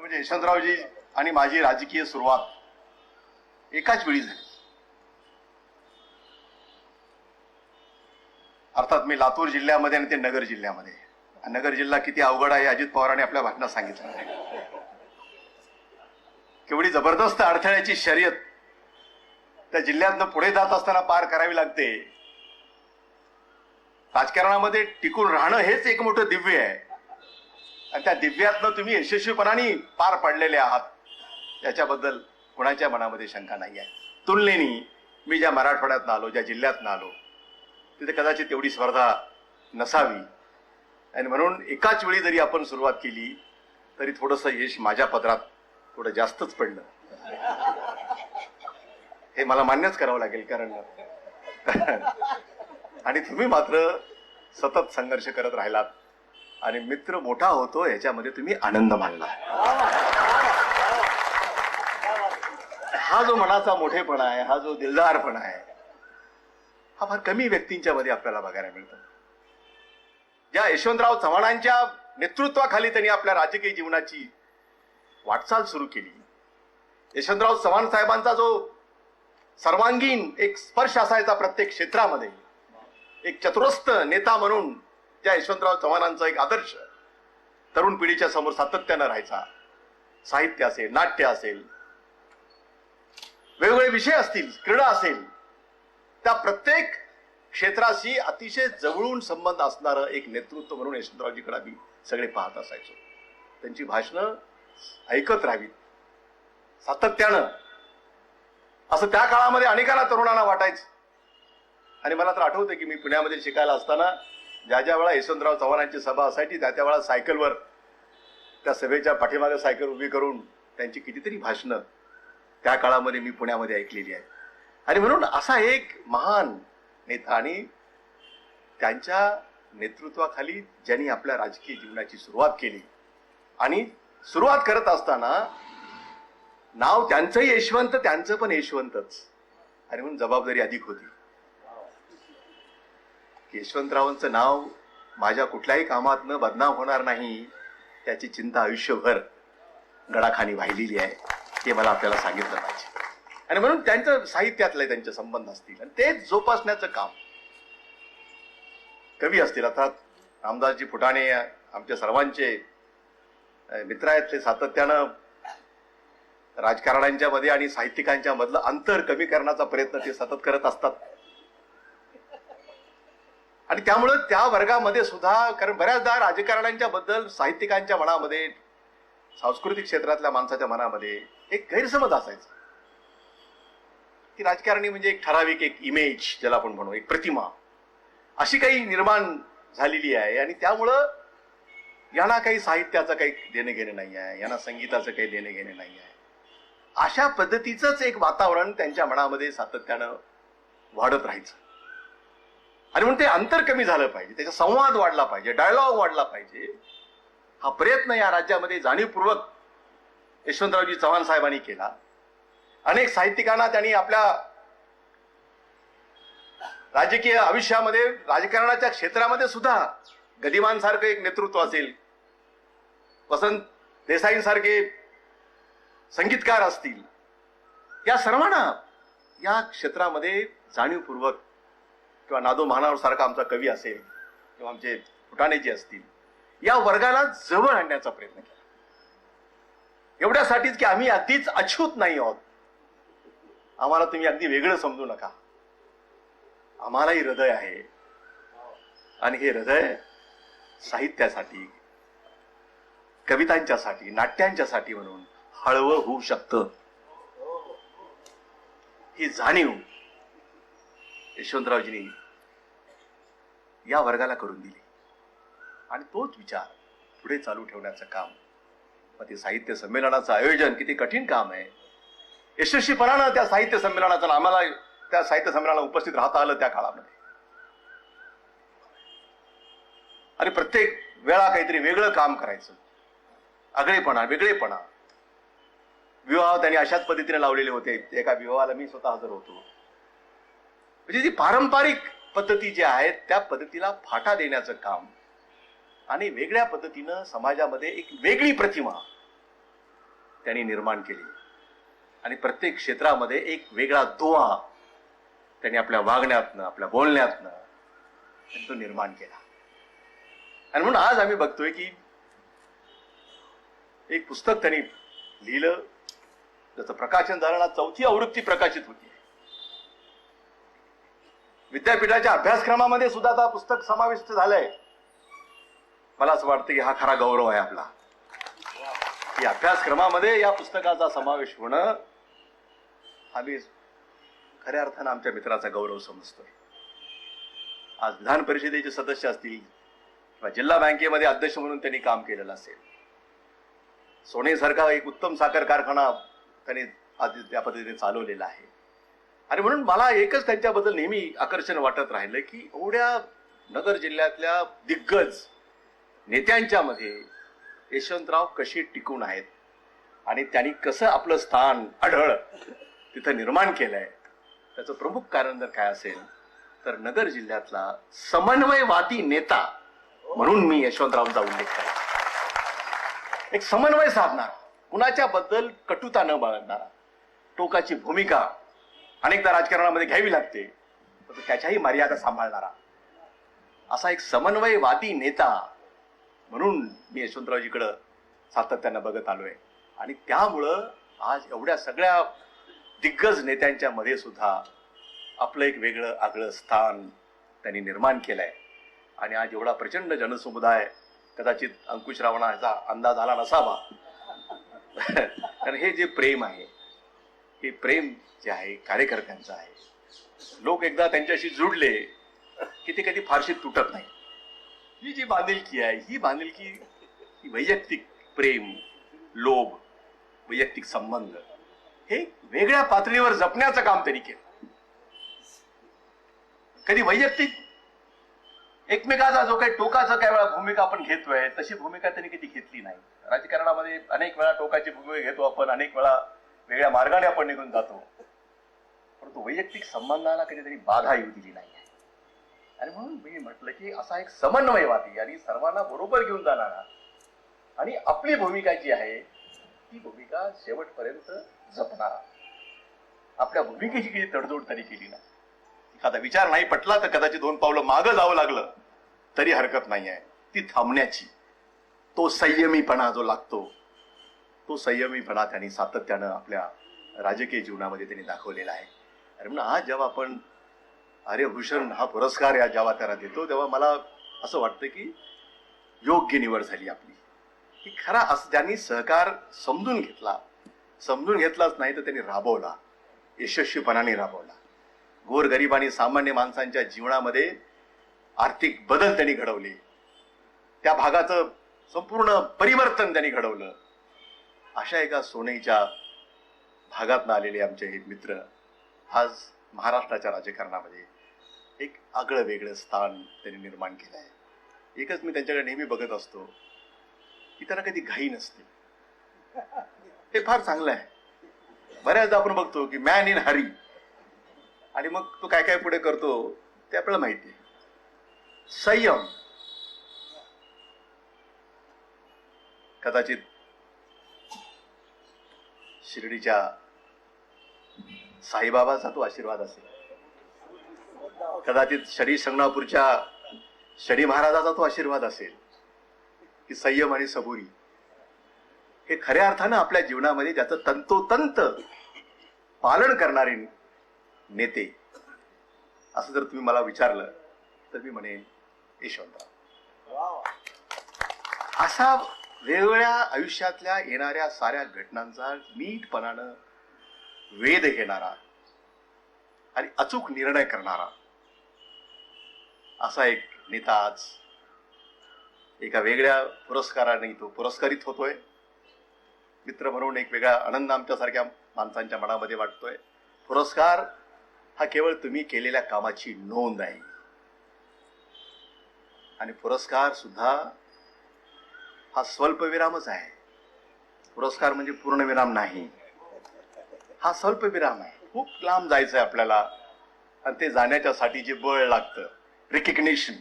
म्हणजे यशवंतरावजी आणि माझी राजकीय सुरुवात एकाच वेळी झाली. अर्थात मी लातूर जिल्ह्यामध्ये आणि ते नगर जिल्ह्यामध्ये. नगर जिल्हा किती अवघड आहे अजित पवारांनी आपल्या भाषणात सांगितलं आहे केवढी जबरदस्त अडथळ्याची शर्यत त्या जिल्ह्यातनं पुढे जात असताना पार करावी लागते. राजकारणामध्ये टिकून राहणं हेच एक मोठं दिव्य आहे. आणि त्या दिव्यातनं तुम्ही यशस्वीपणाने पार पडलेले आहात. याच्याबद्दल कुणाच्या मनामध्ये शंका नाही आहे. तुलनेनी मी ज्या मराठवाड्यातनं आलो ज्या जिल्ह्यातनं आलो तिथे कदाचित तेवढी स्पर्धा नसावी. आणि म्हणून एकाच वेळी जरी आपण सुरुवात केली तरी थोडंसं यश माझ्या पदरात थोडं जास्तच पडलं. हे मला मान्यच करावं लागेल कारण आणि तुम्ही मात्र सतत संघर्ष करत राहिलात. आणि मित्र मोठा होतो याच्यामध्ये तुम्ही आनंद मानला हा जो मनाचा मोठेपणा आहे हा जो दिलदारपणा आहे हा फार कमी व्यक्तींच्या मध्ये आपल्याला बघायला मिळतो. ज्या यशवंतराव चव्हाणांच्या नेतृत्वाखाली त्यांनी आपल्या राजकीय जीवनाची वाटचाल सुरू केली यशवंतराव चव्हाण साहेबांचा जो सर्वांगीण एक स्पर्श असायचा प्रत्येक क्षेत्रामध्ये एक चतुरस्थ नेता म्हणून ज्या यशवंतराव चव्हाणांचा एक आदर्श. तरुण पिढीच्या समोर सातत्यानं राहायचा. साहित्य असेल नाट्य असेल वेगवेगळे विषय असतील क्रीडा असेल त्या प्रत्येक क्षेत्राशी अतिशय जवळून संबंध असणारं एक नेतृत्व म्हणून यशवंतरावजीकडे आम्ही सगळे पाहत असायचो. त्यांची भाषणं ऐकत राहावीत. सातत्यानं. असं त्या काळामध्ये अनेकांना तरुणांना वाटायचं. आणि मला तर आठवतं की मी पुण्यामध्ये शिकायला असताना ज्या ज्या वेळा यशवंतराव चव्हाणांची सभा असायची त्या त्या वेळा सायकलवर त्या सभेच्या पाठीमागे सायकल उभी करून त्यांची कितीतरी भाषणं त्या काळामध्ये मी पुण्यामध्ये ऐकलेली आहे आणि म्हणून असा एक महान नेता आणि त्यांच्या नेतृत्वाखाली ज्यांनी आपल्या राजकीय जीवनाची सुरुवात केली आणि सुरुवात करत असताना नाव त्यांचंही यशवंत त्यांचं पण यशवंतच. आणि म्हणून जबाबदारी अधिक होती. यशवंतरावांचं नाव माझ्या कुठल्याही कामात न बदनाम होणार नाही त्याची चिंता आयुष्यभर गडाखाली वाहिलेली आहे ते मला आपल्याला सांगितलं पाहिजे. आणि म्हणून त्यांचं साहित्यातले त्यांचे संबंध असतील. आणि ते जोपासण्याचं काम. कवी असतील अर्थात रामदासजी फुटाणे आमच्या सर्वांचे मित्र आहेत ते सातत्यानं राजकारण्यांच्या मध्ये आणि साहित्यिकांच्या मधलं अंतर कमी करण्याचा प्रयत्न ते सतत करत असतात. आणि त्यामुळं त्या वर्गामध्ये सुद्धा कारण बऱ्याचदा राजकारण्यांच्या बद्दल साहित्यिकांच्या मनामध्ये सांस्कृतिक क्षेत्रातल्या माणसाच्या मनामध्ये एक गैरसमज असायचा. की राजकारणी म्हणजे एक ठराविक एक इमेज ज्याला आपण म्हणू एक प्रतिमा. अशी काही निर्माण झालेली आहे आणि त्यामुळं यांना काही साहित्याचं काही देणे घेणे नाही आहे यांना संगीताचं काही देणं घेणे नाही आहे. अशा पद्धतीचंच एक वातावरण त्यांच्या मनामध्ये सातत्यानं वाढत राहायचं. आणि म्हणून ते अंतर कमी झालं पाहिजे त्याचा संवाद वाढला पाहिजे डायलॉग वाढला पाहिजे. हा प्रयत्न या राज्यामध्ये जाणीवपूर्वक यशवंतरावजी चव्हाण साहेबांनी केला. अनेक साहित्यिकांना त्यांनी आपल्या राजकीय आयुष्यामध्ये राजकारणाच्या क्षेत्रामध्ये सुद्धा गदिमांसारखं एक नेतृत्व असेल. वसंत देसाईंसारखे संगीतकार असतील. या सर्वांना या क्षेत्रामध्ये जाणीवपूर्वक किंवा नादो महानावर सारखा आमचा कवी असेल किंवा आमचे फुटाणेजी असतील या वर्गाला जवळ आणण्याचा प्रयत्न केला. एवढ्यासाठीच की आम्ही अगदीच अछूत नाही आहोत. आम्हाला तुम्ही अगदी वेगळं समजू नका. आम्हालाही हृदय आहे. आणि हे हृदय साहित्यासाठी कवितांच्यासाठी नाट्यांच्यासाठी म्हणून हळवं होऊ शकतं. ही जाणीव यशवंतरावजींनी या वर्गाला करून दिली. आणि तोच विचार पुढे चालू ठेवण्याचं काम. मग ते साहित्य संमेलनाचं आयोजन किती कठीण काम आहे. यशस्वीपणानं त्या साहित्य संमेलनाचं आम्हाला त्या साहित्य संमेलनाला उपस्थित राहता आलं त्या काळामध्ये. आणि प्रत्येक वेळा काहीतरी वेगळं काम करायचं. आगळेपणा वेगळेपणा. विवाह त्यांनी अशाच पद्धतीने लावलेले होते. एका विवाहाला मी स्वतः हजर होतो. म्हणजे जी पारंपरिक पद्धती ज्या आहेत त्या पद्धतीला फाटा देण्याचं काम. आणि वेगळ्या पद्धतीनं समाजामध्ये एक वेगळी प्रतिमा त्यांनी निर्माण केली. आणि प्रत्येक क्षेत्रामध्ये एक वेगळा दोहा त्यांनी आपल्या वागण्यातनं आपल्या बोलण्यातनं तो निर्माण केला. आणि म्हणून आज आम्ही बघतोय की एक पुस्तक त्यांनी लिहिलं त्याचं प्रकाशन झालं ना चौथी आवृत्ती प्रकाशित होती. विद्यापीठाच्या अभ्यासक्रमामध्ये सुद्धा आता पुस्तक समाविष्ट झालंय. मला असं वाटतं की हा खरा गौरव आहे आपला. की अभ्यासक्रमामध्ये या पुस्तकाचा समावेश होणं आम्ही खऱ्या अर्थानं आमच्या मित्राचा गौरव समजतोय. आज विधान परिषदेचे सदस्य असतील किंवा जिल्हा बँकेमध्ये अध्यक्ष म्हणून त्यांनी काम केलेलं असेल. सोनेसारखा एक उत्तम साखर कारखाना त्यांनी आज त्या पद्धतीने चालवलेला आहे. आणि म्हणून मला एकच त्यांच्याबद्दल नेहमी आकर्षण वाटत राहिलं की एवढ्या नगर जिल्ह्यातल्या दिग्गज नेत्यांच्या मध्ये यशवंतराव कसे टिकून आहेत? आणि त्यांनी कसं आपलं स्थान आढळ तिथं निर्माण केलंय? त्याचं प्रमुख कारण जर काय असेल तर नगर जिल्ह्यातला समन्वयवादी नेता म्हणून मी यशवंतरावचा उल्लेख करेन एक समन्वय साधणार कुणाच्या बद्दल कटुता न बाळगणारा टोकाची भूमिका अनेकदा राजकारणामध्ये घ्यावी लागते. परंतु त्याच्याही मर्यादा सांभाळणारा. असा एक समन्वयवादी नेता म्हणून मी यशवंतरावजीकडं सातत्यानं बघत आलोय. आणि त्यामुळं आज एवढ्या सगळ्या दिग्गज नेत्यांच्या मध्ये सुद्धा आपलं एक वेगळं आगळं स्थान त्यांनी निर्माण केलंय. आणि आज एवढा प्रचंड जनसमुदाय कदाचित अंकुश रावणाचा अंदाज आला नसावा. कारण हे जे प्रेम आहे हे प्रेम जे आहे कार्यकर्त्यांचं आहे लोक एकदा त्यांच्याशी जुडले की ते कधी फारशी तुटत नाही. ही जी बांधिलकी आहे ही बांधिलकी वैयक्तिक प्रेम लोभ वैयक्तिक संबंध हे वेगळ्या पातळीवर जपण्याचं काम त्यांनी केलं. कधी वैयक्तिक एकमेकाचा जो काही टोकाचा काही वेळा भूमिका आपण घेतोय तशी भूमिका त्यांनी कधी घेतली नाही. राजकारणामध्ये अनेक वेळा टोकाची भूमिका घेतो आपण अनेक वेळा वेगळ्या मार्गाने आपण निघून जातो. परंतु वैयक्तिक संबंधाला कधीतरी बाधा येऊ दिली नाही आणि म्हणून मी म्हटलं की असा एक समन्वयवादी आणि सर्वांना बरोबर घेऊन जाणारा आणि आपली भूमिका जी आहे ती भूमिका शेवटपर्यंत जपणारा. आपल्या भूमिकेची किती तडजोड तरी केली ना एखादा विचार नाही पटला तर कदाचित दोन पावलं मागं जावं लागलं तरी हरकत नाही आहे ती थांबण्याची तो संयमीपणा जो लागतो तो संयमीपणा त्यांनी सातत्यानं आपल्या राजकीय जीवनामध्ये त्यांनी दाखवलेला आहे. अरे म्हणून आज जेव्हा आपण आर्यभूषण हा पुरस्कार या जेव्हा त्याला देतो तेव्हा मला असं वाटतं की योग्य निवड झाली आपली. की खरा असं त्यांनी सहकार समजून घेतला समजून घेतलाच नाही तर त्यांनी राबवला यशस्वीपणाने राबवला. गोरगरीब आणि सामान्य माणसांच्या जीवनामध्ये आर्थिक बदल त्यांनी घडवले. त्या भागाचं संपूर्ण परिवर्तन त्यांनी घडवलं. अशा एका सोनेच्या भागातनं आलेले आमचे हे मित्र आज महाराष्ट्राच्या राजकारणामध्ये एक आगळं वेगळं स्थान त्यांनी निर्माण केलं आहे. एकच मी त्यांच्याकडे नेहमी बघत असतो की त्यांना कधी घाई नसते. हे फार चांगलं आहे. बऱ्याचदा आपण बघतो की मॅन इन हरी आणि मग तो काय काय पुढे करतो ते आपल्याला माहिती आहे. संयम. कदाचित शिर्डीच्या साईबाबाचा तो आशीर्वाद असेल. कदाचित शरी संगणापूरच्या शनी महाराजाचा तो आशीर्वाद असेल की संयम आणि सबुरी हे खऱ्या अर्थानं आपल्या जीवनामध्ये ज्याचं तंतोतंत पालन करणारे नेते असं जर तुम्ही मला विचारलं तर मी म्हणेन यशवंतराव. असा वेगवेगळ्या आयुष्यातल्या येणाऱ्या साऱ्या घटनांचा नीटपणानं वेध घेणारा आणि अचूक निर्णय करणारा असा एक नेता आज एका वेगळ्या पुरस्काराने तो पुरस्कारित होतोय. मित्र म्हणून एक वेगळा आनंद आमच्यासारख्या माणसांच्या मनामध्ये वाटतोय. पुरस्कार हा केवळ तुम्ही केलेल्या कामाची नोंद आहे आणि पुरस्कार सुद्धा हा स्वल्पविरामच आहे. पुरस्कार म्हणजे पूर्णविराम नाही. हा स्वल्पविराम आहे. खूप लांब जायचं आहे आपल्याला. आणि ते जाण्याच्यासाठी जे बळ लागतं रिकग्निशन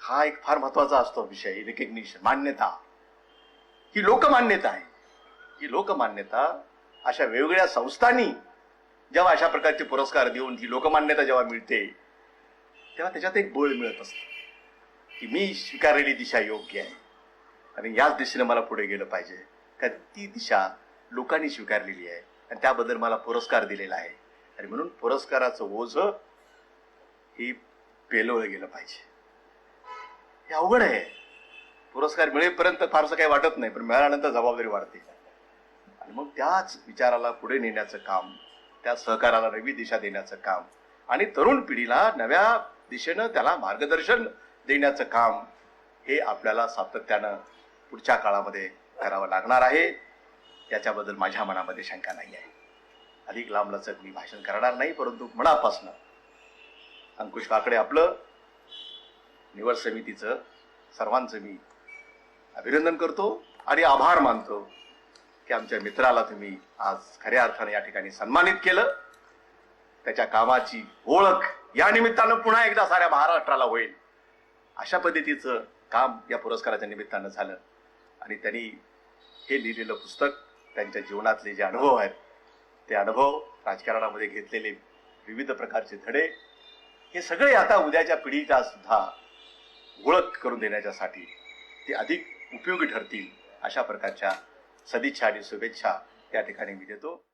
हा एक फार महत्त्वाचा असतो विषय रिकग्निशन मान्यता. ही लोकमान्यता आहे. ही लोकमान्यता अशा वेगवेगळ्या संस्थांनी जेव्हा अशा प्रकारचे पुरस्कार देऊन ही लोकमान्यता जेव्हा मिळते तेव्हा त्याच्यात एक बळ मिळत असतं. की मी स्वीकारलेली दिशा योग्य आहे. आणि याच दिशेने मला पुढे गेलं पाहिजे. कारण ती दिशा लोकांनी स्वीकारलेली आहे आणि त्याबद्दल मला पुरस्कार दिलेला आहे. आणि म्हणून पुरस्काराचं ओझ ही पेलवलं गेलं पाहिजे. हे अवघड आहे. पुरस्कार मिळेपर्यंत फारसं काही वाटत नाही पण मिळाल्यानंतर जबाबदारी वाढते. आणि मग त्याच विचाराला पुढे नेण्याचं काम त्या सहकाराला नवी दिशा देण्याचं काम आणि तरुण पिढीला नव्या दिशेनं त्याला मार्गदर्शन देण्याचं काम हे आपल्याला सातत्यानं पुढच्या काळामध्ये करावं लागणार आहे. याच्याबद्दल माझ्या मनामध्ये शंका नाही आहे. अधिक लांबलचक मी भाषण करणार नाही परंतु मनापासनं अंकुश काकडे आपलं निवड समितीचं सर्वांचं मी अभिनंदन करतो आणि आभार मानतो की आमच्या मित्राला तुम्ही आज खऱ्या अर्थाने या ठिकाणी सन्मानित केलं. त्याच्या कामाची ओळख या निमित्तानं पुन्हा एकदा साऱ्या महाराष्ट्राला होईल. अशा पद्धतीचं काम या पुरस्काराच्या निमित्तानं झालं. आणि त्यांनी हे लिहिलेलं पुस्तक त्यांच्या जीवनातले जे अनुभव आहेत ते अनुभव राजकारणामध्ये घेतलेले विविध प्रकारचे धडे हे सगळे आता उद्याच्या पिढीला सुद्धा ओळख करून देण्याच्यासाठी ते अधिक उपयोगी ठरतील अशा प्रकारच्या सदिच्छा आणि शुभेच्छा त्या ठिकाणी मी देतो.